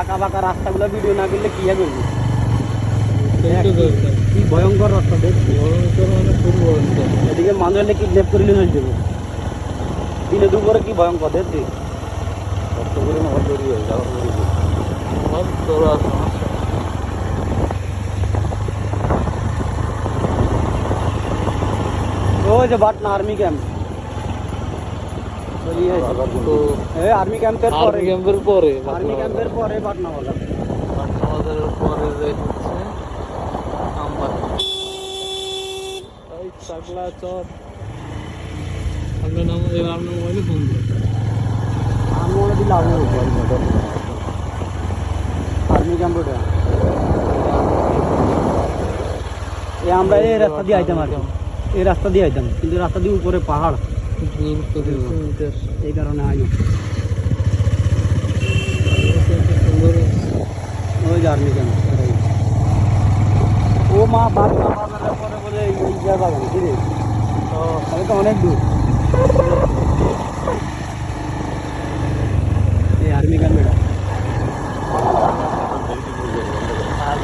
আঁকা বাঁকা রাস্তাগুলো ভিডিও না করলে কি করবি? কি ভয়ঙ্কর রাস্তা দেখছি। ভয়ঙ্কর মানে এদিকে মানুষ হলে কিডন্যাপ করিলে হয়ে যাবে। দিনে দুপুরে কি ভয়ঙ্কর দেখছি। কষ্ট করে নগর তৈরি হয়ে যাওয়া সব তোরা সমস্যা। ওই যে বাটনা আর্মি ক্যাম্প তো আর্মি ক্যাম্পের পরে। আর্মি ক্যাম্পের পরে আর্মি ক্যাম্পের পরে বাটনা বাজার বাজারের পরে যে হচ্ছে আমবাড়ি এই চাকলা চর। আপনার নাম ফোন আমি মনে দিলে আর্মি ক্যাম্প ওটা আমরা এই রাস্তা দিয়ে আইতাম আর। এই রাস্তা দিয়ে আইতাম কিন্তু রাস্তা দিয়ে উপরে পাহাড়। এই কারণে হয় সুন্দর ওই জার্নি কেন ও মা বাপ পরে বলে তো তাহলে অনেক দূর এই আর্মি গান বেটা আর